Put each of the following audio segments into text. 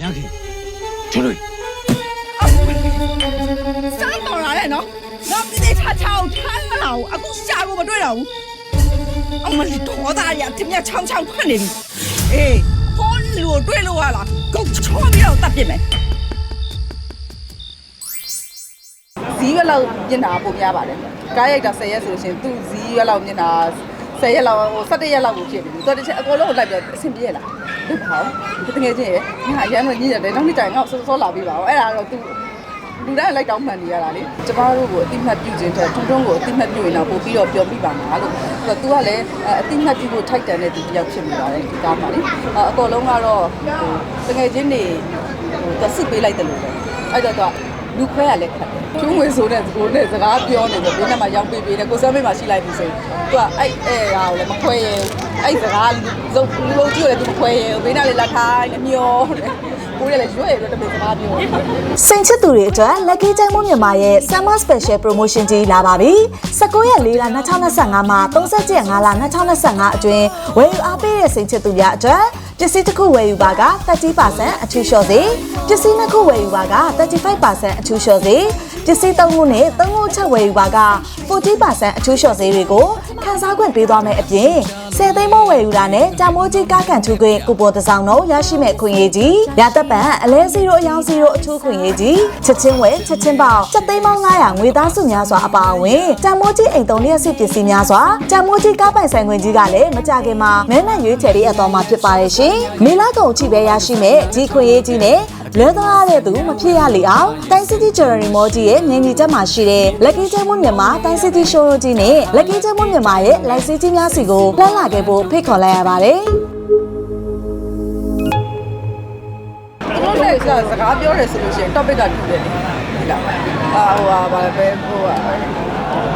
ညခင်ထွလို့စောင်းတော်လာတယ်နော်တော့ဒီနေ့ချာချာကိုထမ်းလာအောင်အခုရှာကိုမတွေ့တော့ဘူးအမလီတော်သားရတမြချောင်းချောင်းဖွင့်နေပြီအေးဖုန်းလူကိုတွေ့လို့ရလားကုတ်ချောပြီးတော့တတ်ပြစ်မယ်ဇီးရွက်လောက်ပြင်တာပုံများပါတယ်ကားရိုက်တာ10ရက်ဆိုလို့ရှိရင်သူ့ဇီးရွက်လောက်ပြင်တာ10ရက်လောက်ဟို17ရက်လောက်ကိုဖြစ်နေပြီတော်တစ်ချက်အကုန်လုံးကိုလိုက်ပြီးအဆင်ပြေလား ဒုက္ခတကယ်ချင်းရငါအရန်တော့ညစ်ရတယ်နောက်နေ့ကျရင်ငါ့ကိုစောစောလာပြီးပါအောင်အဲ့ဒါတော့ तू လူတိုင်းလိုက်တောင်းမှန်နေရတာလေကျမတို့ကိုအတိမတ်ပြုခြင်းတဲ့ထုံထုံကိုအတိမတ်ပြုရင်တော့ပို့ပြီးတော့ပြောပြပါမှာလို့ဆိုတော့ तू ကလည်းအတိမတ်ပြုဖို့ထိုက်တန်တဲ့သူတစ်ယောက်ဖြစ်နေပါတယ်ဒီကားမှာလေအကောလုံးကတော့ဟိုတကယ်ချင်းနေဟိုသူစစ်ပေးလိုက်တယ်လို့ပဲအဲ့တော့သူက လူခွဲရလက်ခတ်ကျုံးဝင်ဆိုတဲ့ကိုနဲ့စကားပြောနေတယ်ဘေးနဲ့မှရောက်ပေးပေးတယ်ကိုစမ်းမေးမှရှိလိုက်ပြီဆိုရင်သူကအဲ့အဲ့ဟာကိုလည်းမခွဲရအဲ့စကားလူလူကြည့်ရတယ်သူမခွဲရဘေးနဲ့လည်းလက်ထိုင်းနဲ့မျောတယ်ကိုရလည်းရွေ့ရတော့တမင်စကားပြောတယ်စိန်ချစ်သူတွေအတွက် Lucky ကျိုင်းမွမြန်မာရဲ့ Summer Special Promotion ကြီးလာပါပြီ။19ရက်4လ2025မှာ30ရက်5လ2025အတွင်းဝယ်ယူအားပေးတဲ့စိန်ချစ်သူများအတွက် ပစ္စည်းတစ်ခုဝယ်ယူပါက30%အထူးလျှော့စေပစ္စည်းနှစ်ခုဝယ်ယူပါက35%အထူးလျှော့စေ ပစ္စည်းသုံးခုနဲ့သုံးခုချက်ဝယ်ယူပါက40%အထူးလျှော့စေတွေကိုခန်းစားခွင့်ပေးသွားမယ်အပြင်10သိန်းမိုးဝယ်ယူတာနဲ့တာမိုးကြီးကားကန်ထူခွင့်ကူပွန်တစ်စောင်တော့ရရှိမဲ့ခွင့်ရေးကြီးရသက်ပံအလဲ0အယောင်0အထူးခွင့်ရေးကြီးချက်ချင်းဝယ်ချက်ချင်းပေါက်ချက်သိန်းပေါင်း900ငွေသားစုများစွာအပါအဝင်တာမိုးကြီးအိမ်သုံးလျက်စစ်ပစ္စည်းများစွာတာမိုးကြီးကားပိုင်ဆိုင်ခွင့်ကြီးကလည်းမကြခင်မှာမဲနဲ့ရွေးချယ်ရေးအတော်မှာဖြစ်ပါတယ်ရှင်မေလာကုန်အထိပဲရရှိမဲ့ကြီးခွင့်ရေးကြီးနဲ့ လွဲသွားတဲ့သူမဖြစ်ရလေအောင်တိုင်း City Jewelry Mall ကြီးရဲ့ငင်းကြီးချက်မှာရှိတဲ့ Lucky ကျင်းမမြန်မာတိုင်း City Showroom ကြီးနဲ့ Lucky ကျင်းမမြန်မာရဲ့ Light City ကြီးများစီကိုလှမ်းလာခဲ့ဖို့ဖိတ်ခေါ်လိုက်ရပါတယ်သူတို့လည်းစစကားပြောတယ်ဆိုလို့ရှိရင် topic ကတူတယ်လေဒီလားအာဟိုဟာဗာလဲပဲဟိုဟာ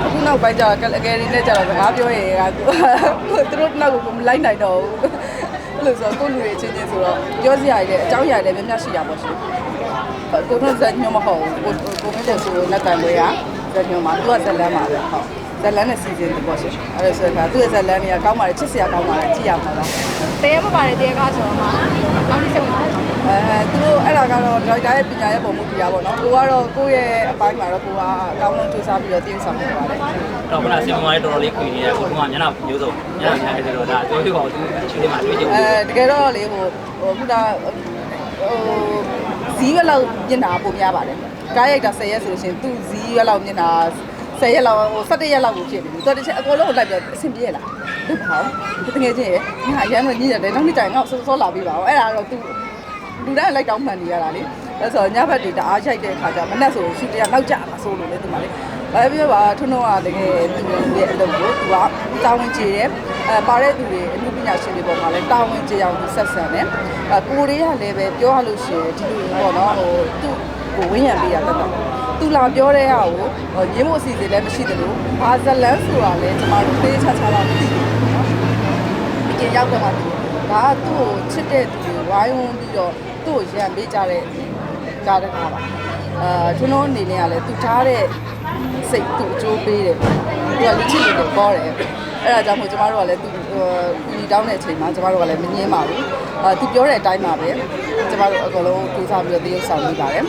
အခုနောက်ပိုင်းကျတော့အကယ်၍လည်းကျတော့စကားပြောရင်ကသူသူတို့နောက်ကိုမလိုက်နိုင်တော့ဘူး အဲ့လိုဆိုတော့ကိုလူတွေချင်းချင်းဆိုတော့ပြောစရာတွေလည်းအကြောင်းအရာတွေလည်းများများရှိတာပေါ့ရှင်ကိုတို့ဇက်ညမဟုတ်ဘူးကိုကိုမင်းတို့ဆိုလက်ကန်လေးကဇက်ညမသူကဇက်လန်းပါပဲဟုတ်ဇက်လန်းနဲ့စီစဉ်တယ်ပေါ့ရှင်အဲ့ဒါဆိုတော့သူ့ရဲ့ဇက်လန်းတွေကကောင်းပါတယ်ချစ်စရာကောင်းပါတယ်ကြည့်ရမှာပါတဲမပါတယ်တဲကားဆိုတော့မှကောင်းပြီးစိတ်ဝင်စားတယ်အဲသူတို့အဲ့ဒါကတော့ဒရိုက်တာရဲ့ပညာရဲ့ပုံမှုတရားပေါ့နော်ကိုကတော့ကိုယ့်ရဲ့အပိုင်းမှာတော့ကိုကအကောင်းဆုံးစူးစမ်းပြီးတော့တည်ဆောင်နေပါတယ် တော့ခုနစီမံရေးတော်တော်လေးခွင့်နေတယ်ခုကညနာမျိုးစုံညနာများတယ်ဆိုတော့ဒါပြောပြပါဦးသူချင်းလေးမှာတွေ့ကြည့်အဲတကယ်တော့လေဟိုဟိုခုနဟိုဇီးရွက်လောက်ပြင်တာပုံများပါတယ်ကားရိုက်တာ10ရက်ဆိုလို့ရှိရင်သူ့ဇီးရွက်လောက်ပြင်တာ10ရက်လောက်ဟို17ရက်လောက်ကိုဖြစ်နေပြီတော်တစ်ချက်အကုန်လုံးကိုလိုက်ပြီးအဆင်ပြေလားဟုတ်ပါဘူးတကယ်ချင်းရငါရမ်းလို့ညည်းတယ်နောက်နေ့တိုင်ငါ့ကိုစောစောလာပြီးပါဦးအဲ့ဒါတော့ तू လူတိုင်းလိုက်တောင်းမှန်နေရတာလေအဲဆိုညဘက်တွေတအားရိုက်တဲ့အခါကျမနဲ့ဆိုရှူတရနောက်ကျမှာဆိုလို့လေဒီမှာလေ ဘာပြောပါထွန်းတော့ကတကယ်သူရဲ့အလုပ်ကိုသူကတာဝန်ကျေတယ်အဲပါတဲ့သူတွေအမှုပညာရှင်တွေပေါ်မှာလည်းတာဝန်ကျေအောင်သူဆက်ဆံတယ်အဲကိုလေးကလည်းပဲပြောရလို့ရှိရင်ဒီလိုပေါ့နော်ဟိုသူ့ကိုဝင်းရံပေးရတတ်တယ်သူလာပြောတဲ့ဟာကိုရင်းဖို့အစီအစဉ်လည်းမရှိတယ်လို့ဘာဇလန်းဆိုတာလည်းကျမတို့သေးချာချာတော့မသိဘူးနော်ဒီကရောက်တော့မှသူဒါကသူ့ကိုချစ်တဲ့သူတွေဝိုင်းဝန်းပြီးတော့သူ့ကိုရံပေးကြတဲ့ကားတကားပါအာကျွန်တော်အနေနဲ့ကလည်းသူထားတဲ့ စိတ်သူ့အကျိုးပေးတယ်သူကလူချစ်လို့ပေါ်တယ်အဲ့ဒါကြောင့်မို့ကျမတို့ကလည်းသူကူညီတောင်းတဲ့အချိန်မှာကျမတို့ကလည်းမငင်းပါဘူးအာသူပြောတဲ့အတိုင်းပါပဲကျမတို့အကုန်လုံးစူးစမ်းပြီးတော့တရုပ်ဆောင်နေပါတယ်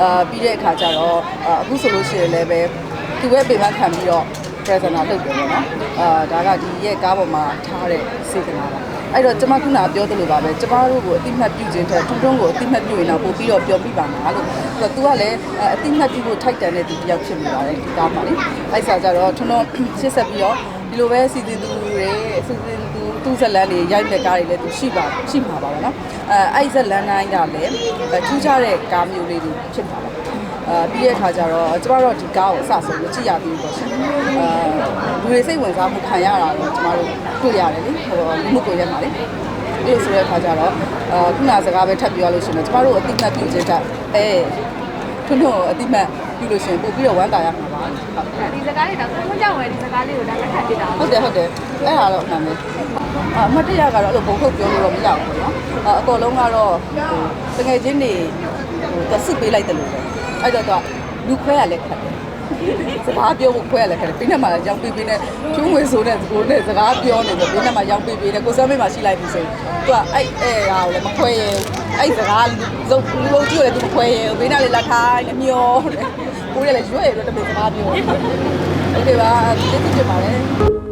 အာပြီးတဲ့အခါကျတော့အခုဆိုလို့ရှိရင်လည်းပဲသူပဲပေမခံပြီးတော့ presenter လုပ်တယ်ပေါ့နော်အာဒါကဒီရဲ့ကားပေါ်မှာထားတဲ့စေတနာပါအဲ့တော့ကျွန်မခုနပြောသလိုပါပဲကျမတို့ကိုအတိမတ်ပြုခြင်းတဲ့ထုံထုံကိုအတိမတ်ပြုရင်တော့ပို့ပြီးတော့ပြောပြပါမှာလို့ဆိုတော့ तू ကလည်းအတိမတ်ပြုဖို့ထိုက်တန်တဲ့သူတစ်ယောက်ဖြစ်နေပါတယ်ဒီကားမှာလေအဲ့ဆာကြတော့ထုံထုံရှစ်ဆက်ပြီးတော့ဒီလိုပဲစီစဉ်သူတွေစီစဉ်သူသူ့ဇက်လန်းတွေရိုက်တဲ့ကားတွေလည်းသူရှိပါရှိမှာပါပဲနော်အဲအဲ့ဇက်လန်းတိုင်းကလည်းထူးခြားတဲ့ကားမျိုးလေးတွေဖြစ်ပါပါ အာပြီးတဲ့အခါကျတော့ကျမတို့ဒီကားကိုအစဆုံးကြည့်ရပြီးပေါ့ရှင်အာလူတွေစိတ်ဝင်စားမှုခံရတာတော့ကျမတို့တွေ့ရတယ်လေဟိုလူမှုကွန်ရက်မှာလေဒီလိုဆိုတဲ့အခါကျတော့အာခုနစကားပဲထပ်ပြောရလို့ရှိရင်ကျမတို့အတိမတ်ပြုခြင်းတက်အဲထွန်းထွန်းကိုအတိမတ်ပြုလို့ရှိရင်ပို့ပြီးတော့ဝမ်းတာရမှာပါဟုတ်ဒီစကားလေးတော့ကိုကြောင့်ဝယ်ဒီစကားလေးကိုဒါလက်ခံပြတာဟုတ်တယ်ဟုတ်တယ်အဲ့ဒါတော့အမှန်ပဲအအမတ်တရကတော့အဲ့လိုဘုံထုတ်ပြောလို့တော့မရဘူးပေါ့နော်အအကောလုံးကတော့ဟိုတကယ်ချင်းနေဟိုသူစစ်ပေးလိုက်တယ်လို့ပဲ အဲ့တော့တော့လူခွဲရလဲခက်တယ်စကားပြောဖို့ခွဲရလဲခက်တယ်ပြီးနဲ့မှရောက်ပြီးပြီးနဲ့ကျုံးဝေဆိုတဲ့ကိုနဲ့စကားပြောနေဆိုပြီးနဲ့မှရောက်ပြီးပြီးနဲ့ကိုစောမေးမှရှိလိုက်ပြီဆိုရင်သူကအဲ့အဲ့ဟာကိုလည်းမခွဲရအဲ့စကားလုံးလုံးကြည့်ရတူမခွဲရဘေးနားလေလာထိုင်မျောတယ်ကိုရလည်းရွဲ့ရတော့တမင်စကားပြောဟုတ်တယ်ပါသိသိပြပါလေ